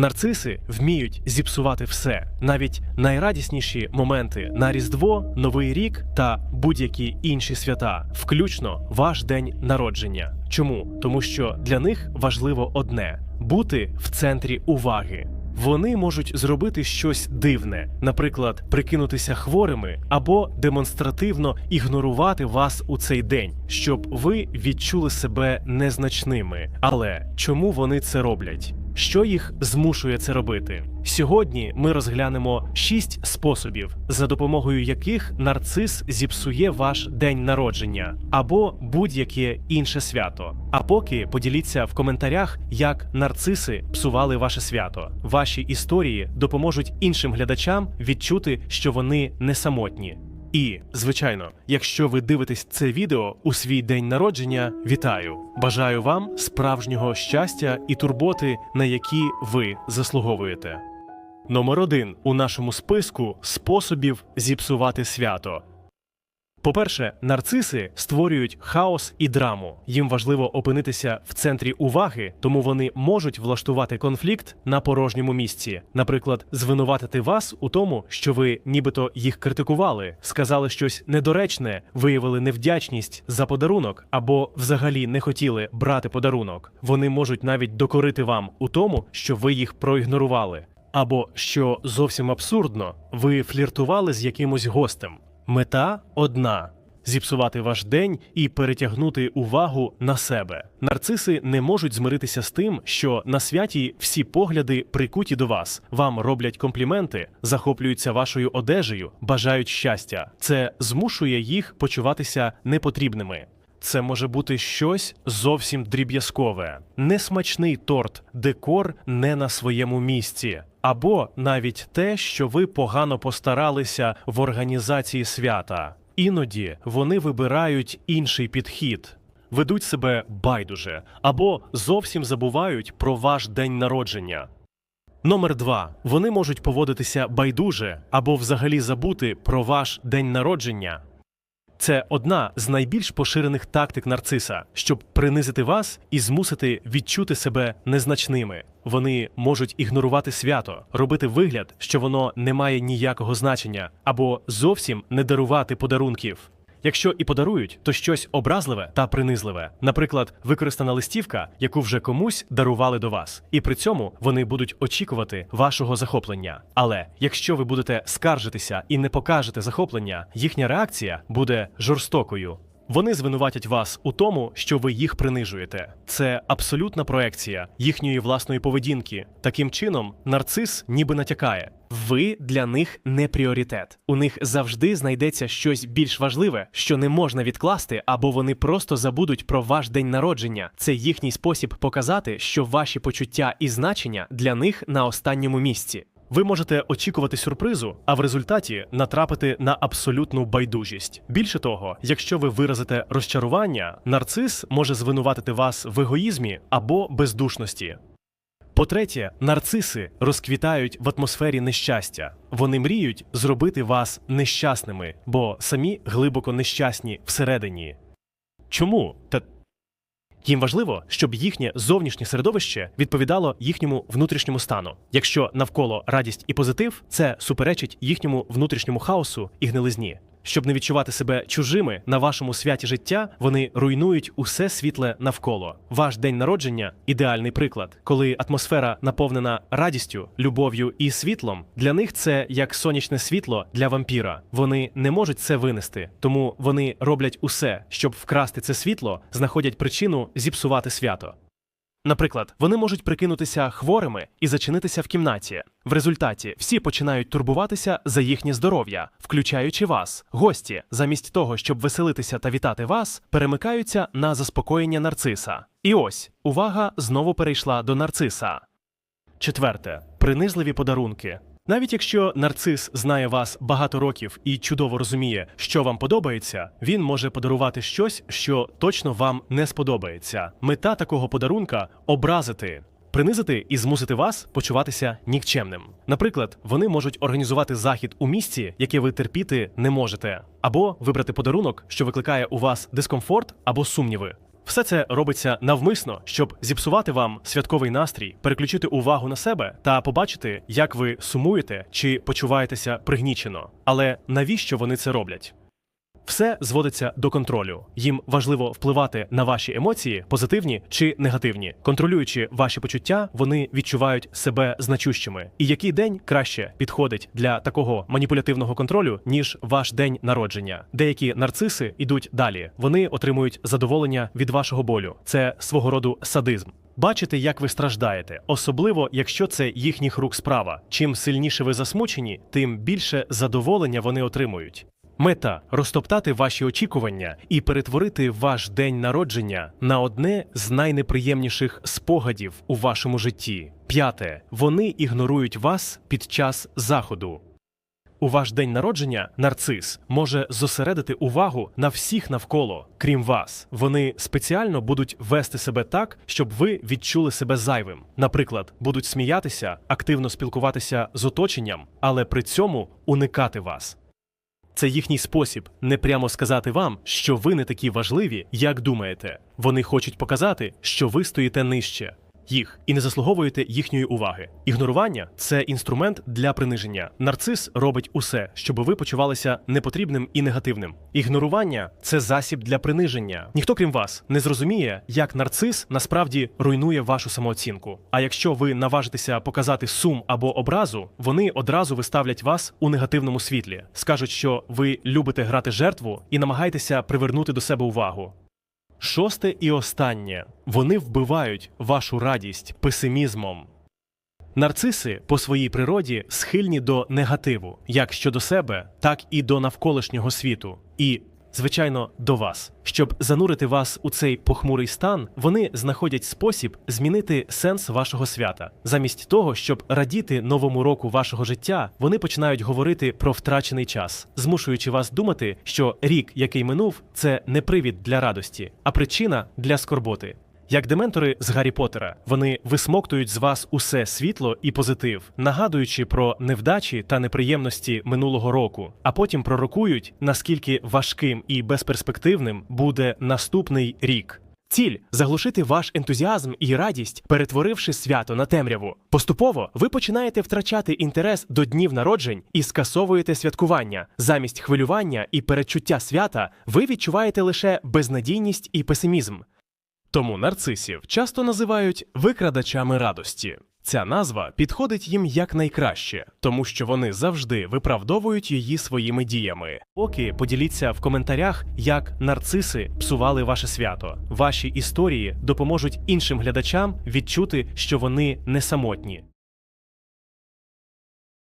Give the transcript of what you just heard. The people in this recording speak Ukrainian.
Нарциси вміють зіпсувати все, навіть найрадісніші моменти на Різдво, Новий рік та будь-які інші свята, включно ваш день народження. Чому? Тому що для них важливо одне бути в центрі уваги. Вони можуть зробити щось дивне, наприклад, прикинутися хворими або демонстративно ігнорувати вас у цей день, щоб ви відчули себе незначними. Але чому вони це роблять? Що їх змушує це робити? Сьогодні ми розглянемо шість способів, за допомогою яких нарцис зіпсує ваш день народження або будь-яке інше свято. А поки поділіться в коментарях, як нарциси псували ваше свято. Ваші історії допоможуть іншим глядачам відчути, що вони не самотні. І, звичайно, якщо ви дивитесь це відео у свій день народження, вітаю! Бажаю вам справжнього щастя і турботи, на які ви заслуговуєте. Номер один у нашому списку способів зіпсувати свято. По-перше, нарциси створюють хаос і драму. Їм важливо опинитися в центрі уваги, тому вони можуть влаштувати конфлікт на порожньому місці. Наприклад, звинуватити вас у тому, що ви нібито їх критикували, сказали щось недоречне, виявили невдячність за подарунок або взагалі не хотіли брати подарунок. Вони можуть навіть докорити вам у тому, що ви їх проігнорували. Або що зовсім абсурдно, ви фліртували з якимось гостем. Мета одна зіпсувати ваш день і перетягнути увагу на себе. Нарциси не можуть змиритися з тим, що на святі всі погляди прикуті до вас, вам роблять компліменти, захоплюються вашою одежею, бажають щастя. Це змушує їх почуватися непотрібними. Це може бути щось зовсім дріб'язкове, несмачний торт, декор не на своєму місці, або навіть те, що ви погано постаралися в організації свята. Іноді вони вибирають інший підхід, ведуть себе байдуже або зовсім забувають про ваш день народження. Номер два. Вони можуть поводитися байдуже або взагалі забути про ваш день народження. Це одна з найбільш поширених тактик нарциса, щоб принизити вас і змусити відчути себе незначними. Вони можуть ігнорувати свято, робити вигляд, що воно не має ніякого значення, або зовсім не дарувати подарунків. Якщо і подарують, то щось образливе та принизливе, наприклад, використана листівка, яку вже комусь дарували до вас, і при цьому вони будуть очікувати вашого захоплення. Але якщо ви будете скаржитися і не покажете захоплення, їхня реакція буде жорстокою. Вони звинуватять вас у тому, що ви їх принижуєте. Це абсолютна проекція їхньої власної поведінки. Таким чином, нарцис ніби натякає. Ви для них не пріоритет. У них завжди знайдеться щось більш важливе, що не можна відкласти, або вони просто забудуть про ваш день народження. Це їхній спосіб показати, що ваші почуття і значення для них на останньому місці. Ви можете очікувати сюрпризу, а в результаті натрапити на абсолютну байдужість. Більше того, якщо ви виразите розчарування, нарцис може звинуватити вас в егоїзмі або бездушності. По-третє, нарциси розквітають в атмосфері нещастя. Вони мріють зробити вас нещасними, бо самі глибоко нещасні всередині. Чому? Та їм важливо, щоб їхнє зовнішнє середовище відповідало їхньому внутрішньому стану. Якщо навколо радість і позитив, це суперечить їхньому внутрішньому хаосу і гнилизні. Щоб не відчувати себе чужими на вашому святі життя, вони руйнують усе світле навколо. Ваш день народження ідеальний приклад, коли атмосфера наповнена радістю, любов'ю і світлом. Для них це як сонячне світло для вампіра. Вони не можуть це винести, тому вони роблять усе, щоб вкрасти це світло, знаходять причину зіпсувати свято. Наприклад, вони можуть прикинутися хворими і зачинитися в кімнаті. В результаті всі починають турбуватися за їхнє здоров'я, включаючи вас. Гості, замість того, щоб веселитися та вітати вас, перемикаються на заспокоєння нарциса. І ось увага знову перейшла до нарциса. Четверте принизливі подарунки. Навіть якщо нарцис знає вас багато років і чудово розуміє, що вам подобається, він може подарувати щось, що точно вам не сподобається. Мета такого подарунка образити. Принизити і змусити вас почуватися нікчемним. Наприклад, вони можуть організувати захід у місці, яке ви терпіти не можете, або вибрати подарунок, що викликає у вас дискомфорт або сумніви. Все це робиться навмисно, щоб зіпсувати вам святковий настрій, переключити увагу на себе та побачити, як ви сумуєте чи почуваєтеся пригнічено. Але навіщо вони це роблять? Все зводиться до контролю. Їм важливо впливати на ваші емоції, позитивні чи негативні. Контролюючи ваші почуття, вони відчувають себе значущими. І який день краще підходить для такого маніпулятивного контролю, ніж ваш день народження? Деякі нарциси йдуть далі. Вони отримують задоволення від вашого болю. Це свого роду садизм. Бачити, як ви страждаєте, особливо якщо це їхніх рук справа. Чим сильніше ви засмучені, тим більше задоволення вони отримують. Мета розтоптати ваші очікування і перетворити ваш день народження на одне з найнеприємніших спогадів у вашому житті. П'яте. Вони ігнорують вас під час заходу. У ваш день народження нарцис може зосередити увагу на всіх навколо, крім вас. Вони спеціально будуть вести себе так, щоб ви відчули себе зайвим. Наприклад, будуть сміятися, активно спілкуватися з оточенням, але при цьому уникати вас. Це їхній спосіб не прямо сказати вам, що ви не такі важливі, як думаєте. Вони хочуть показати, що ви стоїте нижче їх і не заслуговуєте їхньої уваги. Ігнорування це інструмент для приниження. Нарцис робить усе, щоб ви почувалися непотрібним і негативним. Ігнорування це засіб для приниження. Ніхто, крім вас, не зрозуміє, як нарцис насправді руйнує вашу самооцінку. А якщо ви наважитеся показати сум або образу, вони одразу виставлять вас у негативному світлі, скажуть, що ви любите грати жертву і намагаєтеся привернути до себе увагу. Шосте і останнє вони вбивають вашу радість песимізмом. Нарциси по своїй природі схильні до негативу, як щодо себе, так і до навколишнього світу, і, звичайно, до вас. Щоб занурити вас у цей похмурий стан, вони знаходять спосіб змінити сенс вашого свята. Замість того, щоб радіти новому року вашого життя, вони починають говорити про втрачений час, змушуючи вас думати, що рік, який минув, це не привід для радості, а причина для скорботи. Як дементори з Гаррі Поттера, вони висмоктують з вас усе світло і позитив, нагадуючи про невдачі та неприємності минулого року, а потім пророкують, наскільки важким і безперспективним буде наступний рік. Ціль заглушити ваш ентузіазм і радість, перетворивши свято на темряву. Поступово ви починаєте втрачати інтерес до днів народжень і скасовуєте святкування. Замість хвилювання і передчуття свята ви відчуваєте лише безнадійність і песимізм. Тому нарцисів часто називають викрадачами радості. Ця назва підходить їм якнайкраще, тому що вони завжди виправдовують її своїми діями. Поки поділіться в коментарях, як нарциси псували ваше свято. Ваші історії допоможуть іншим глядачам відчути, що вони не самотні.